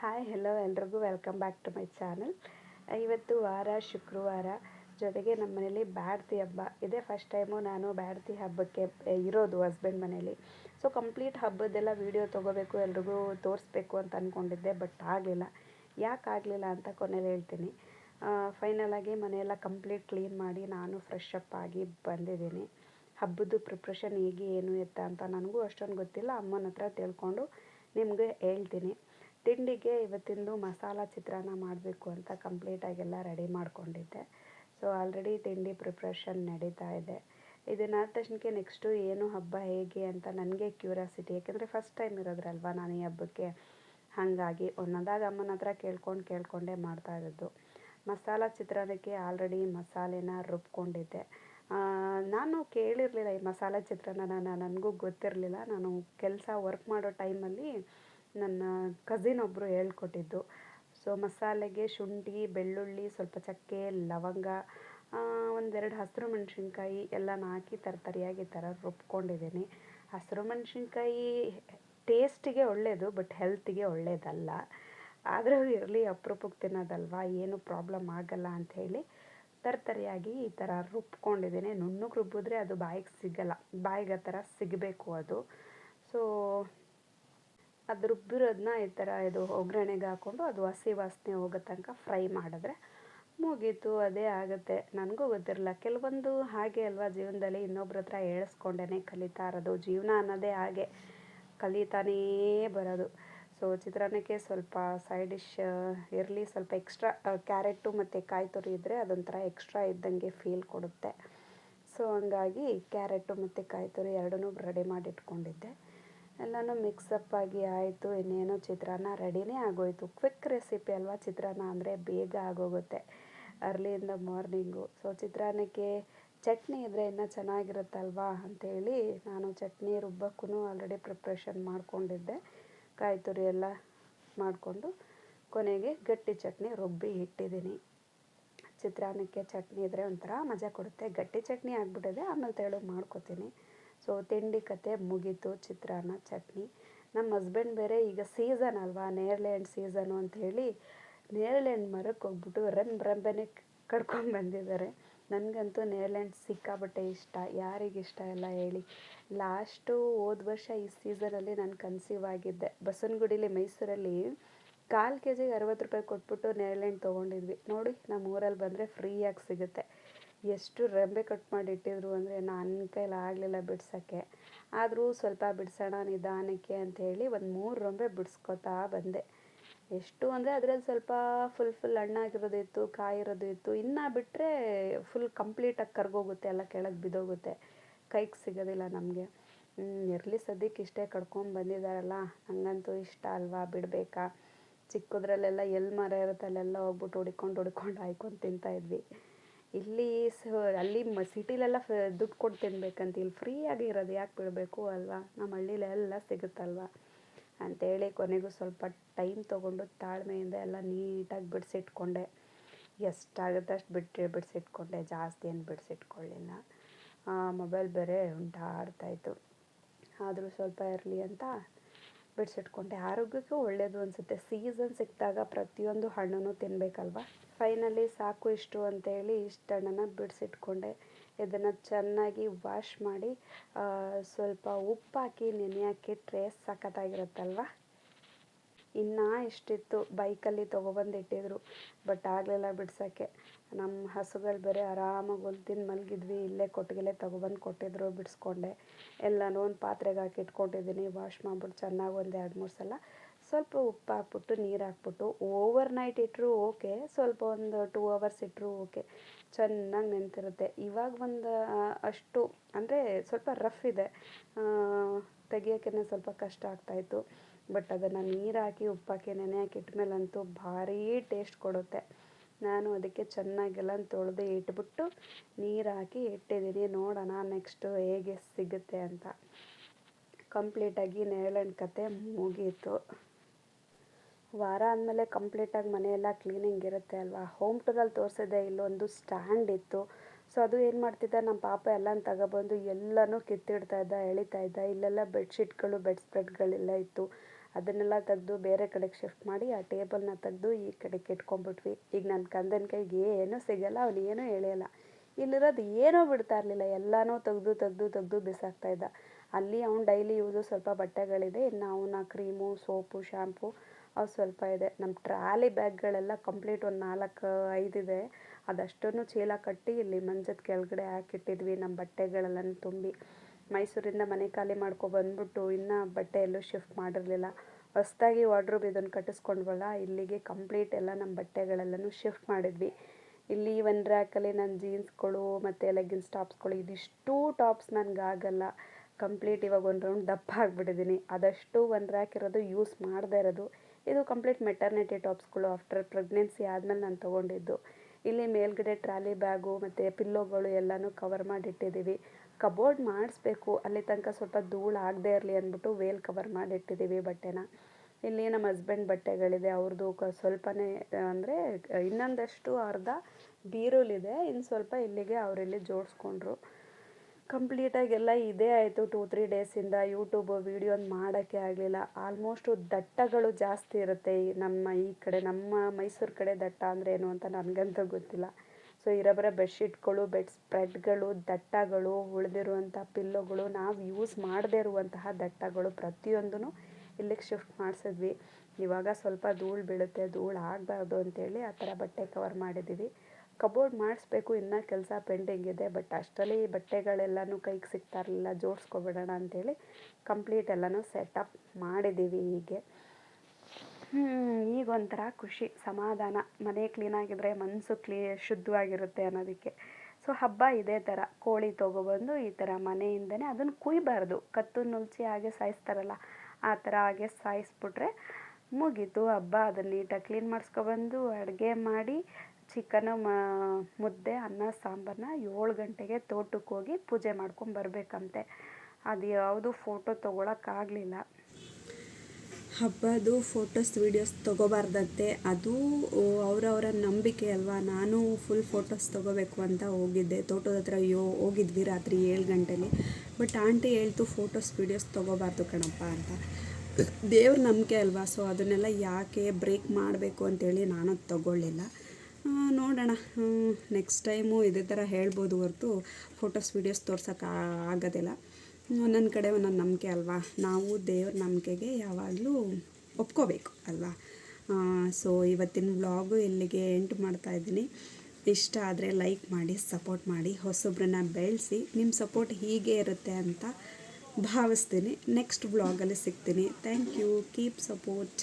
Hi hello ಎಲ್ರಿಗೂ. Welcome back to my channel ಇವತ್ತು ವಾರ, ಶುಕ್ರವಾರ. ಜೊತೆಗೆ ನಮ್ಮ ಮನೇಲಿ ಬ್ಯಾಡ್ತಿ ಹಬ್ಬ. ಇದೇ ಫಸ್ಟ್ ಟೈಮು ನಾನು ಬ್ಯಾಡ್ತಿ ಹಬ್ಬಕ್ಕೆ ಇರೋದು ಹಸ್ಬೆಂಡ್ ಮನೇಲಿ. ಸೊ ಕಂಪ್ಲೀಟ್ ಹಬ್ಬದ್ದೆಲ್ಲ ವೀಡಿಯೋ ತೊಗೋಬೇಕು, ಎಲ್ರಿಗೂ ತೋರಿಸ್ಬೇಕು ಅಂತ ಅಂದ್ಕೊಂಡಿದ್ದೆ ಬಟ್ ಆಗಲಿಲ್ಲ. ಯಾಕೆ ಆಗಲಿಲ್ಲ ಅಂತ ಕೊನೆಯಲ್ಲಿ ಹೇಳ್ತೀನಿ. ಫೈನಲ್ ಆಗಿ ಮನೆಯೆಲ್ಲ ಕಂಪ್ಲೀಟ್ ಕ್ಲೀನ್ ಮಾಡಿ ನಾನು ಫ್ರೆಶ್ ಅಪ್ ಆಗಿ ಬಂದಿದ್ದೀನಿ. ಹಬ್ಬದ್ದು ಪ್ರಿಪ್ರೇಷನ್ ಹೇಗೆ, ಏನು ಎತ್ತ ಅಂತ ನನಗೂ ಅಷ್ಟೊಂದು ಗೊತ್ತಿಲ್ಲ. ಅಮ್ಮನ ಹತ್ರ ತಿಳ್ಕೊಂಡು ನಿಮಗೆ ಹೇಳ್ತೀನಿ. ತಿಂಡಿಗೆ ಇವತ್ತಿಂದು ಮಸಾಲ ಚಿತ್ರಾನ್ನ ಮಾಡಬೇಕು ಅಂತ ಕಂಪ್ಲೀಟಾಗೆಲ್ಲ ರೆಡಿ ಮಾಡ್ಕೊಂಡಿದ್ದೆ. ಸೊ ಆಲ್ರೆಡಿ ತಿಂಡಿ ಪ್ರಿಪ್ರೇಷನ್ ನಡೀತಾ ಇದೆ. ಇದನ್ನಾದ ತಕ್ಷಣಕ್ಕೆ ನೆಕ್ಸ್ಟು ಏನು ಹಬ್ಬ ಹೇಗೆ ಅಂತ ನನಗೆ ಕ್ಯೂರಿಯಾಸಿಟಿ ಯಾಕೆಂದರೆ ಫಸ್ಟ್ ಟೈಮ್ ಇರೋದ್ರಲ್ವ ನಾನು ಈ ಹಬ್ಬಕ್ಕೆ? ಹಾಗಾಗಿ ಒಂದೊಂದಾಗಿ ಅಮ್ಮನ ಹತ್ರ ಕೇಳ್ಕೊಂಡು ಕೇಳ್ಕೊಂಡೇ ಮಾಡ್ತಾ ಇರೋದು. ಮಸಾಲ ಚಿತ್ರಾನ್ನಕ್ಕೆ ಆಲ್ರೆಡಿ ಮಸಾಲೆನ ರುಬ್ಕೊಂಡಿದ್ದೆ. ನಾನು ಕೇಳಿರಲಿಲ್ಲ ಈ ಮಸಾಲೆ ಚಿತ್ರಾನ್ನ ನನಗೂ ಗೊತ್ತಿರಲಿಲ್ಲ. ನಾನು ಕೆಲಸ ವರ್ಕ್ ಮಾಡೋ ಟೈಮಲ್ಲಿ ನನ್ನ ಕಸಿನ್ ಒಬ್ಬರು ಹೇಳ್ಕೊಟ್ಟಿದ್ದು. ಸೊ ಮಸಾಲೆಗೆ ಶುಂಠಿ, ಬೆಳ್ಳುಳ್ಳಿ, ಸ್ವಲ್ಪ ಚಕ್ಕೆ, ಲವಂಗ ಒಂದೆರಡು ಹಸಿರು ಮೆಣಸಿನ್ಕಾಯಿ ಎಲ್ಲನ ಹಾಕಿ ತರತರಿಯಾಗಿ ಈ ಥರ ರುಬ್ಕೊಂಡಿದ್ದೀನಿ. ಹಸಿರು ಮೆಣಸಿನ್ಕಾಯಿ ಟೇಸ್ಟಿಗೆ ಒಳ್ಳೆಯದು ಬಟ್ ಹೆಲ್ತಿಗೆ ಒಳ್ಳೆಯದಲ್ಲ ಆದರೂ ಇರಲಿ, ಅಪ್ರೂಪಕ್ಕೆ ತಿನ್ನೋದಲ್ವ, ಏನು ಪ್ರಾಬ್ಲಮ್ ಆಗಲ್ಲ ಅಂಥೇಳಿ ತರ್ತರಿಯಾಗಿ ಈ ಥರ ರುಬ್ಕೊಂಡಿದ್ದೀನಿ. ನುಣ್ಣಗೆ ರುಬ್ಬಿದ್ರೆ ಅದು ಬಾಯಿಗೆ ಸಿಗಲ್ಲ, ಬಾಯಿಗೆ ಆ ಥರ ಸಿಗಬೇಕು ಅದು. ಸೊ ಅದು ರುಬ್ಬಿರೋದನ್ನ ಈ ಥರ ಇದು ಒಗ್ಗರಣೆಗೆ ಹಾಕ್ಕೊಂಡು ಅದು ಹಸಿ ವಾಸನೆ ಹೋಗೋ ತನಕ ಫ್ರೈ ಮಾಡಿದ್ರೆ ಮುಗೀತು, ಅದೇ ಆಗುತ್ತೆ. ನನಗೂ ಗೊತ್ತಿರಲ್ಲ ಕೆಲವೊಂದು ಹಾಗೆ ಅಲ್ವಾ ಜೀವನದಲ್ಲಿ ಇನ್ನೊಬ್ರ ಹತ್ರ ಹೇಳಿಸ್ಕೊಂಡೇ ಕಲಿತಾ ಇರೋದು. ಜೀವನ ಅನ್ನೋದೇ ಹಾಗೆ. ಕಲಿತಾನೇ ಬರೋದು. ಸೊ ಚಿತ್ರಾನ್ನಕ್ಕೆ ಸ್ವಲ್ಪ ಸೈಡ್ ಡಿಶ್ ಇರಲಿ. ಸ್ವಲ್ಪ ಎಕ್ಸ್ಟ್ರಾ ಕ್ಯಾರೆಟು ಮತ್ತು ಕಾಯಿ ತುರಿ ಇದ್ದರೆ ಅದೊಂಥರ ಎಕ್ಸ್ಟ್ರಾ ಇದ್ದಂಗೆ ಫೀಲ್ ಕೊಡುತ್ತೆ. ಸೊ ಹಂಗಾಗಿ ಕ್ಯಾರೆಟು ಮತ್ತು ಕಾಯಿ ತುರಿ ಎರಡನ್ನೂ ರೆಡಿ ಮಾಡಿ ಇಟ್ಕೊಂಡಿದ್ದೆ ಎಲ್ಲನೂ ಮಿಕ್ಸಪ್ ಆಗಿ ಆಯಿತು, ಇನ್ನೇನು ಚಿತ್ರಾನ್ನ ರೆಡಿನೇ ಆಗೋಯಿತು. ಕ್ವಿಕ್ ರೆಸಿಪಿ ಅಲ್ವಾ ಚಿತ್ರಾನ್ನ ಅಂದರೆ ಬೇಗ ಆಗೋಗುತ್ತೆ early in the morning so ಚಿತ್ರಾನ್ನಕ್ಕೆ chutney ಇದ್ದರೆ ಇನ್ನೂ ಚೆನ್ನಾಗಿರುತ್ತಲ್ವಾ ಅಂಥೇಳಿ ನಾನು ಚಟ್ನಿ ರುಬ್ಬಕ್ಕೂ ಆಲ್ರೆಡಿ ಪ್ರಿಪ್ರೇಷನ್ ಮಾಡಿಕೊಂಡಿದ್ದೆ. ಕಾಯಿ ತುರಿ ಎಲ್ಲ ಮಾಡಿಕೊಂಡು ಕೊನೆಗೆ ಗಟ್ಟಿ ಚಟ್ನಿ ರುಬ್ಬಿ ಇಟ್ಟಿದ್ದೀನಿ. ಚಿತ್ರಾನ್ನಕ್ಕೆ ಚಟ್ನಿ ಇದ್ದರೆ ಒಂಥರ ಮಜಾ ಕೊಡುತ್ತೆ. ಗಟ್ಟಿ ಚಟ್ನಿ ಆಗಿಬಿಟ್ಟಿದೆ, ಆಮೇಲೆ ತೆಳು ಮಾಡ್ಕೊತೀನಿ. ಸೊ ತಿಂಡಿ ಕತೆ ಮುಗೀತು, ಚಿತ್ರಾನ್ನ, ಚಟ್ನಿ. ನಮ್ಮ ಹಸ್ಬೆಂಡ್ ಬೇರೆ ಈಗ ಸೀಸನ್ ಅಲ್ವಾ ನೇರಳೆ ಹಣ್ಣು ಸೀಸನು ಅಂಥೇಳಿ ನೇರಳೆ ಹಣ್ಣು ಮರಕ್ಕೆ ಹೋಗ್ಬಿಟ್ಟು ರೆಮ್ ರೆಂಬೆನೆ ಕಡ್ಕೊಂಡು ಬಂದಿದ್ದಾರೆ. ನನಗಂತೂ ನೇರಳೆ ಹಣ್ಣು ಸಿಕ್ಕಾಬಟ್ಟೆ ಇಷ್ಟ, ಯಾರಿಗೆ ಇಷ್ಟ ಎಲ್ಲ ಹೇಳಿ. ಲಾಸ್ಟು ಹೋದ ವರ್ಷ ಈ ಸೀಸನಲ್ಲಿ ನಾನು ಕನ್ಸೀವ್ ಆಗಿದ್ದೆ. ಬಸವನಗುಡಿಲಿ ಮೈಸೂರಲ್ಲಿ ಕಾಲು ಕೆ ಜಿಗೆ ಅರವತ್ತು ರೂಪಾಯಿ ಕೊಟ್ಬಿಟ್ಟು ನೇರಳೆ ಹಣ್ಣು ತೊಗೊಂಡಿದ್ವಿ. ನೋಡಿ ನಮ್ಮ ಊರಲ್ಲಿ ಬಂದರೆ ಫ್ರೀಯಾಗಿ ಸಿಗುತ್ತೆ. ಎಷ್ಟು ರೆಂಬೆ ಕಟ್ ಮಾಡಿ ಇಟ್ಟಿದ್ರು ಅಂದರೆ ನನ್ನ ಕೈಲಿ ಆಗಲಿಲ್ಲ ಬಿಡ್ಸೋಕ್ಕೆ. ಆದರೂ ಸ್ವಲ್ಪ ಬಿಡಿಸೋಣ ನಿಧಾನಕ್ಕೆ ಅಂಥೇಳಿ ಒಂದು ಮೂರು ರೊಂಬೆ ಬಿಡಿಸ್ಕೊತಾ ಬಂದೆ. ಎಷ್ಟು ಅಂದರೆ ಅದರಲ್ಲಿ ಸ್ವಲ್ಪ ಫುಲ್ ಫುಲ್ ಹಣ್ಣಾಗಿರೋದು ಇತ್ತು ಕಾಯಿರೋದು ಇತ್ತು ಇನ್ನು ಬಿಟ್ಟರೆ ಫುಲ್ ಕಂಪ್ಲೀಟಾಗಿ ಕರ್ಗೋಗುತ್ತೆ, ಎಲ್ಲ ಕೆಳಗೆ ಬಿದ್ದೋಗುತ್ತೆ ಕೈಗೆ ಸಿಗೋದಿಲ್ಲ ನಮಗೆ. ಇರಲಿ ಸದ್ಯಕ್ಕೆ ಇಷ್ಟೇ ಕಡ್ಕೊಂಡು ಬಂದಿದ್ದಾರಲ್ಲ ನನಗಂತೂ ಇಷ್ಟ ಅಲ್ವಾ, ಬಿಡಬೇಕಾ? ಚಿಕ್ಕದ್ರಲ್ಲೆಲ್ಲ ಎಲ್ಲಿ ಮರ ಇರುತ್ತೆ ಅಲ್ಲೆಲ್ಲ ಹೋಗ್ಬಿಟ್ಟು ಹುಡ್ಕೊಂಡು ಹೊಡ್ಕೊಂಡು ಹಾಯ್ಕೊಂಡು ತಿಂತಾಯಿದ್ವಿ ಇಲ್ಲಿ ಸ, ಅಲ್ಲಿ ಮ, ಸಿಟಿಲೆಲ್ಲ ಫ, ದುಡ್ಡು ಕೊಟ್ಟು ತಿನ್ಬೇಕಂತ ಇಲ್ಲಿ ಫ್ರೀಯಾಗಿ ಇರೋದು ಯಾಕೆ ಬಿಡಬೇಕು ಅಲ್ವಾ? ನಮ್ಮ ಹಳ್ಳಿಲೆಲ್ಲ ಸಿಗುತ್ತಲ್ವ? ಅಂಥೇಳಿ ಕೊನೆಗೂ ಸ್ವಲ್ಪ ಟೈಮ್ ತೊಗೊಂಡು ತಾಳ್ಮೆಯಿಂದ ಎಲ್ಲ ನೀಟಾಗಿ ಬಿಡಿಸಿಟ್ಕೊಂಡೆ. ಎಷ್ಟಾಗುತ್ತೆ ಅಷ್ಟು ಬಿಟ್ಟು ಬಿಡಿಸಿಟ್ಕೊಂಡೆ, ಜಾಸ್ತಿ ಏನು ಬಿಡಿಸಿಟ್ಕೊಳ್ಳಿಲ್ಲ. ಮೊಬೈಲ್ ಬೇರೆ ಉಂಟಾಡ್ತಾಯಿತ್ತು ಆದರೂ ಸ್ವಲ್ಪ ಇರಲಿ ಅಂತ ಬಿಡಿಸಿಟ್ಕೊಂಡೆ ಆರೋಗ್ಯಕ್ಕೂ ಒಳ್ಳೆಯದು ಅನಿಸುತ್ತೆ. ಸೀಸನ್ ಸಿಕ್ಕಿದಾಗ ಪ್ರತಿಯೊಂದು ಹಣ್ಣನ್ನು ತಿನ್ನಬೇಕಲ್ವ ಫೈನಲಿ ಸಾಕು ಇಷ್ಟು ಅಂತೇಳಿ ಇಷ್ಟು ಹಣ್ಣನ್ನು ಬಿಡಿಸಿಟ್ಕೊಂಡೆ. ಇದನ್ನು ಚೆನ್ನಾಗಿ ವಾಶ್ ಮಾಡಿ ಸ್ವಲ್ಪ ಉಪ್ಪಾಕಿ ಹಾಕಿ ನೆನೆಯೋಕ್ಕಿಟ್ರೆ ಸಖತ್ತಾಗಿರುತ್ತಲ್ವ? ಇನ್ನೂ ಇಷ್ಟಿತ್ತು ಬೈಕಲ್ಲಿ ತೊಗೊಬಂದು ಇಟ್ಟಿದ್ರು. ಬಟ್ ಆಗಲಿಲ್ಲ ಬಿಡ್ಸೋಕ್ಕೆ. ನಮ್ಮ ಹಸುಗಳು ಬೇರೆ ಆರಾಮಾಗಿ ಹುಲ್ ತಿಂದು ಮಲಗಿದ್ವಿ. ಇಲ್ಲೇ ಕೊಟ್ಟಿಗೆಲೆ ತೊಗೊಬಂದು ಕೊಟ್ಟಿದ್ರು ಬಿಡಿಸ್ಕೊಂಡೆ. ಎಲ್ಲನೂ ಒಂದು ಪಾತ್ರೆಗೆ ಹಾಕಿ ಇಟ್ಕೊಂಡಿದ್ದೀನಿ ವಾಶ್ ಮಾಡ್ಬಿಟ್ಟು ಚೆನ್ನಾಗಿ ಒಂದು ಎರಡು ಮೂರು ಸಲ. ಸ್ವಲ್ಪ ಉಪ್ಪು ಹಾಕ್ಬಿಟ್ಟು, ನೀರು ಹಾಕ್ಬಿಟ್ಟು, ಓವರ್ ನೈಟ್ ಇಟ್ಟರು ಓಕೆ. ಸ್ವಲ್ಪ ಒಂದು ಟೂ ಅವರ್ಸ್ ಇಟ್ಟರು ಓಕೆ. ಚೆನ್ನಾಗಿ ನೆನ್ತಿರುತ್ತೆ. ಇವಾಗ ಒಂದು ಅಷ್ಟು, ಅಂದರೆ ಸ್ವಲ್ಪ ರಫ್ ಇದೆ. ತೆಗಿಯೋಕ್ಕೇ ಸ್ವಲ್ಪ ಕಷ್ಟ ಆಗ್ತಾಯಿತ್ತು ಬಟ್ ಅದನ್ನು ನೀರು ಹಾಕಿ ಉಪ್ಪಾಕಿ ನೆನೆ ಹಾಕಿ ಇಟ್ಮೇಲಂತೂ ಭಾರೀ ಟೇಸ್ಟ್ ಕೊಡುತ್ತೆ. ನಾನು ಅದಕ್ಕೆ ಚೆನ್ನಾಗೆಲ್ಲ ತೊಳೆದು ಇಟ್ಬಿಟ್ಟು ನೀರು ಹಾಕಿ ಇಟ್ಟಿದ್ದೀನಿ. ನೋಡೋಣ ನೆಕ್ಸ್ಟು ಹೇಗೆ ಸಿಗುತ್ತೆ ಅಂತ. ಕಂಪ್ಲೀಟಾಗಿ ನೇರಳೆಹಣ್ಣು ಕತೆ ಮುಗೀತು. ವಾರ ಆದಮೇಲೆ ಕಂಪ್ಲೀಟಾಗಿ ಮನೆಯೆಲ್ಲ ಕ್ಲೀನಿಂಗ್ ಇರುತ್ತೆ ಅಲ್ವಾ? ಹೋಮ್ ಟೂರಲ್ಲಿ ತೋರಿಸಿದೆ, ಇಲ್ಲೊಂದು ಸ್ಟ್ಯಾಂಡ್ ಇತ್ತು. ಸೊ ಅದು ಏನು ಮಾಡ್ತಿದ್ದ? ನಮ್ಮ ಪಾಪ ಎಲ್ಲ ತಗೊಬಂದು ಎಲ್ಲನೂ ಕಿತ್ತಿಡ್ತಾ ಇದ್ದ, ಎಳಿತಾ ಇದ್ದ. ಇಲ್ಲೆಲ್ಲ ಬೆಡ್ಶೀಟ್ಗಳು ಬೆಡ್ ಸ್ಪ್ರೆಡ್ಗಳೆಲ್ಲ ಇತ್ತು. ಅದನ್ನೆಲ್ಲ ತೆಗೆದು ಬೇರೆ ಕಡೆಗೆ ಶಿಫ್ಟ್ ಮಾಡಿ ಆ ಟೇಬಲ್ನ ತೆಗೆದು ಈ ಕಡೆಗೆ ಇಟ್ಕೊಂಡ್ಬಿಟ್ವಿ. ಈಗ ನನ್ನ ಕಂದನ ಕೈಗೆ ಏನೂ ಸಿಗಲ್ಲ, ಅವನು ಏನೂ ಎಳೆಯಲ್ಲ. ಇಲ್ಲಿರೋದು ಏನೂ ಬಿಡ್ತಾ ಇರಲಿಲ್ಲ, ಎಲ್ಲನೂ ತೆಗೆದು ತೆಗೆದು ತೆಗೆದು ಬಿಸಾಕ್ತಾ ಇದ್ದ. ಅಲ್ಲಿ ಅವ್ನು ಡೈಲಿ ಯೂಸು ಸ್ವಲ್ಪ ಬಟ್ಟೆಗಳಿದೆ, ಇನ್ನು ಅವನ ಕ್ರೀಮು ಸೋಪು ಶ್ಯಾಂಪು ಅವು ಸ್ವಲ್ಪ ಇದೆ. ನಮ್ಮ ಟ್ರಾಲಿ ಬ್ಯಾಗ್ಗಳೆಲ್ಲ ಕಂಪ್ಲೀಟ್ ಒಂದು ನಾಲ್ಕು ಐದಿದೆ ಅದಷ್ಟನ್ನು ಚೀಲ ಕಟ್ಟಿ ಇಲ್ಲಿ ಮಂಜದ ಕೆಳಗಡೆ ಹಾಕಿಟ್ಟಿದ್ವಿ ನಮ್ಮ ಬಟ್ಟೆಗಳೆಲ್ಲನೂ ತುಂಬಿ. ಮೈಸೂರಿಂದ ಮನೆ ಖಾಲಿ ಮಾಡ್ಕೊಬಂದ್ಬಿಟ್ಟು ಇನ್ನೂ ಬಟ್ಟೆ ಎಲ್ಲೂ ಶಿಫ್ಟ್ ಮಾಡಿರಲಿಲ್ಲ. ಹೊಸ್ದಾಗಿ ವಾರ್ಡ್ರೋಬ್ ಇದನ್ನು ಕಟ್ಟಿಸ್ಕೊಂಡ್ವಲ್ಲ, ಇಲ್ಲಿಗೆ ಕಂಪ್ಲೀಟ್ ಎಲ್ಲ ನಮ್ಮ ಬಟ್ಟೆಗಳೆಲ್ಲನೂ ಶಿಫ್ಟ್ ಮಾಡಿದ್ವಿ. ಇಲ್ಲಿ ಒಂದು ರ್ಯಾಕಲ್ಲಿ ನನ್ನ ಜೀನ್ಸ್ಗಳು ಮತ್ತು ಲೆಗ್ಗಿನ್ಸ್ ಟಾಪ್ಸ್ಗಳು ಇದಿಷ್ಟು ಟಾಪ್ಸ್ ನನಗಾಗಲ್ಲ. ಕಂಪ್ಲೀಟ್ ಇವಾಗ ಒಂದು ರೌಂಡ್ ದಪ್ಪ ಆಗಿಬಿಟ್ಟಿದ್ದೀನಿ ಅದಷ್ಟು ಒಂದು ರ್ಯಾಕ್ ಇರೋದು ಯೂಸ್ ಮಾಡದೇ ಇರೋದು. ಇದು ಕಂಪ್ಲೀಟ್ ಮೆಟರ್ನಿಟಿ ಟಾಪ್ಸ್ಗಳು ಆಫ್ಟರ್ ಪ್ರೆಗ್ನೆನ್ಸಿ ಆದಮೇಲೆ ನಾನು ತೊಗೊಂಡಿದ್ದು. ಇಲ್ಲಿ ಮೇಲ್ಗಡೆ ಟ್ರಾಲಿ ಬ್ಯಾಗು ಮತ್ತು ಪಿಲ್ಲೋಗಳು ಎಲ್ಲನೂ ಕವರ್ ಮಾಡಿಟ್ಟಿದ್ದೀವಿ ಕಬೋರ್ಡ್ ಮಾಡಿಸ್ಬೇಕು, ಅಲ್ಲಿ ತನಕ ಸ್ವಲ್ಪ ಧೂಳು ಆಗದೇ ಇರಲಿ ಅಂದ್ಬಿಟ್ಟು ವೇಲ್ ಕವರ್ ಮಾಡಿಟ್ಟಿದ್ದೀವಿ ಬಟ್ಟೆನ. ಇಲ್ಲಿ ನಮ್ಮ ಹಸ್ಬೆಂಡ್ ಬಟ್ಟೆಗಳಿದೆ ಅವ್ರದ್ದು ಕ ಸ್ವಲ್ಪನೇ, ಅಂದರೆ ಇನ್ನೊಂದಷ್ಟು ಅರ್ಧ ಬೀರುಲಿದೆ, ಇನ್ನು ಸ್ವಲ್ಪ ಇಲ್ಲಿಗೆ ಅವರಿಲ್ಲಿ ಜೋಡಿಸ್ಕೊಂಡ್ರು. ಕಂಪ್ಲೀಟಾಗಿ ಎಲ್ಲ ಇದೇ ಆಯಿತು, ಟೂ, ತ್ರೀ ಡೇಸಿಂದ ಯೂಟ್ಯೂಬ್ ವೀಡಿಯೋನ ಮಾಡೋಕ್ಕೆ ಆಗಲಿಲ್ಲ. ಆಲ್ಮೋಸ್ಟು ದಟ್ಟಗಳು ಜಾಸ್ತಿ ಇರುತ್ತೆ ನಮ್ಮ ಈ ಕಡೆ, ನಮ್ಮ ಮೈಸೂರು ಕಡೆ ದಟ್ಟ ಅಂದರೆ ಏನು ಅಂತ ನನಗಂತೂ ಗೊತ್ತಿಲ್ಲ. ಸೊ ಇರೋಬರೋ ಬೆಡ್ಶೀಟ್ಗಳು ಬೆಡ್ ಸ್ಪ್ರೆಡ್ಗಳು ದಟ್ಟಗಳು, ಉಳಿದಿರುವಂಥ ಪಿಲ್ಲೋಗಳು ನಾವು ಯೂಸ್ ಮಾಡದೇ ಇರುವಂತಹ ದಟ್ಟಗಳು ಪ್ರತಿಯೊಂದೂ ಇಲ್ಲಿಗೆ ಶಿಫ್ಟ್ ಮಾಡಿಸಿದ್ವಿ. ಇವಾಗ ಸ್ವಲ್ಪ ಧೂಳು ಬೀಳುತ್ತೆ, ಧೂಳು ಆಗಬಾರ್ದು ಅಂತೇಳಿ ಆ ಥರ ಬಟ್ಟೆ ಕವರ್ ಮಾಡಿದ್ದೀವಿ. ಕಬೋರ್ಡ್ ಮಾಡಿಸ್ಬೇಕು, ಇನ್ನೂ ಕೆಲಸ ಪೆಂಡಿಂಗ್ ಇದೆ ಬಟ್ ಅಷ್ಟರಲ್ಲಿ ಬಟ್ಟೆಗಳೆಲ್ಲನೂ ಕೈಗೆ ಸಿಗ್ತಾ ಇರಲಿಲ್ಲ, ಜೋಡಿಸ್ಕೊಬಿಡೋಣ ಅಂತೇಳಿ ಕಂಪ್ಲೀಟ್ ಎಲ್ಲನೂ ಸೆಟಪ್ ಮಾಡಿದ್ದೀವಿ ಹೀಗೆ. ಈಗ ಒಂಥರ ಖುಷಿ. ಸಮಾಧಾನ. ಮನೆ ಕ್ಲೀನಾಗಿದ್ದರೆ ಮನಸ್ಸು ಕ್ಲೀ ಶುದ್ಧವಾಗಿರುತ್ತೆ ಅನ್ನೋದಕ್ಕೆ. ಸೊ ಹಬ್ಬ ಇದೇ ಥರ. ಕೋಳಿ ತೊಗೊಬಂದು ಈ ಥರ ಮನೆಯಿಂದನೇ ಅದನ್ನು ಕುಯ್ಬಾರ್ದು. ಕತ್ತು ನುಲ್ಚಿ ಹಾಗೆ ಸಾಯಿಸ್ತಾರಲ್ಲ, ಆ ಥರ ಹಾಗೆ ಸಾಯಿಸ್ಬಿಟ್ರೆ ಮುಗೀತು. ಹಬ್ಬ, ಅದನ್ನು ನೀಟಾಗಿ ಕ್ಲೀನ್ ಮಾಡಿಸ್ಕೊಬಂದು ಅಡುಗೆ ಮಾಡಿ ಚಿಕನು ಮುದ್ದೆ, ಅನ್ನ ಸಾಂಬಾರನ್ನ ಏಳು ಗಂಟೆಗೆ ತೋಟಕ್ಕೆ ಹೋಗಿ ಪೂಜೆ ಮಾಡ್ಕೊಂಡು ಬರಬೇಕಂತೆ. ಅದು ಯಾವುದು ಫೋಟೋ ತೊಗೊಳಕ್ಕಾಗಲಿಲ್ಲ ಹಬ್ಬದು ಫೋಟೋಸ್ ವೀಡಿಯೋಸ್ ತೊಗೋಬಾರ್ದಂತೆ. ಅದು ಅವರವರ ನಂಬಿಕೆ ಅಲ್ವಾ? ನಾನು ಫುಲ್ ಫೋಟೋಸ್ ತೊಗೋಬೇಕು ಅಂತ ಹೋಗಿದ್ದೆ. ತೋಟದ ಹತ್ರ ಯೋ, ಹೋಗಿದ್ವಿ ರಾತ್ರಿ ಏಳು ಗಂಟೆಲಿ. ಬಟ್ ಆಂಟಿ ಹೇಳ್ತು ಫೋಟೋಸ್ ವೀಡಿಯೋಸ್ ತೊಗೋಬಾರ್ದು ಕಣಪ್ಪ ಅಂತ. ದೇವ್ರ ನಂಬಿಕೆ ಅಲ್ವಾ? ಸೊ ಅದನ್ನೆಲ್ಲ ಯಾಕೆ ಬ್ರೇಕ್ ಮಾಡಬೇಕು ಅಂತೇಳಿ ನಾನು ತೊಗೊಳ್ಳಿಲ್ಲ. ನೋಡೋಣ. ನೆಕ್ಸ್ಟ್ ಟೈಮು ಇದೇ ಥರ ಹೇಳ್ಬೋದು ಹೊರತು. ಫೋಟೋಸ್ ವೀಡಿಯೋಸ್ ತೋರ್ಸೋಕ್ಕೆ ಆಗೋದಿಲ್ಲ. ನನ್ನ ಕಡೆ ಒಂದೊಂದು ನಂಬಿಕೆ ಅಲ್ವಾ? ನಾವು ದೇವ್ರ ನಂಬಿಕೆಗೆ ಯಾವಾಗಲೂ ಒಪ್ಕೋಬೇಕು ಅಲ್ವಾ? ಸೊ ಇವತ್ತಿನ ವ್ಲಾಗು ಇಲ್ಲಿಗೆ ಎಂಟು ಮಾಡ್ತಾಯಿದ್ದೀನಿ ಇಷ್ಟ ಆದರೆ ಲೈಕ್ ಮಾಡಿ ಸಪೋರ್ಟ್ ಮಾಡಿ ಹೊಸೊಬ್ಬರನ್ನ ಬೆಳೆಸಿ ನಿಮ್ಮ ಸಪೋರ್ಟ್ ಹೀಗೆ ಇರುತ್ತೆ ಅಂತ ಭಾವಿಸ್ತೀನಿ. ನೆಕ್ಸ್ಟ್ ವ್ಲಾಗಲ್ಲಿ ಸಿಗ್ತೀನಿ. Thank you keep support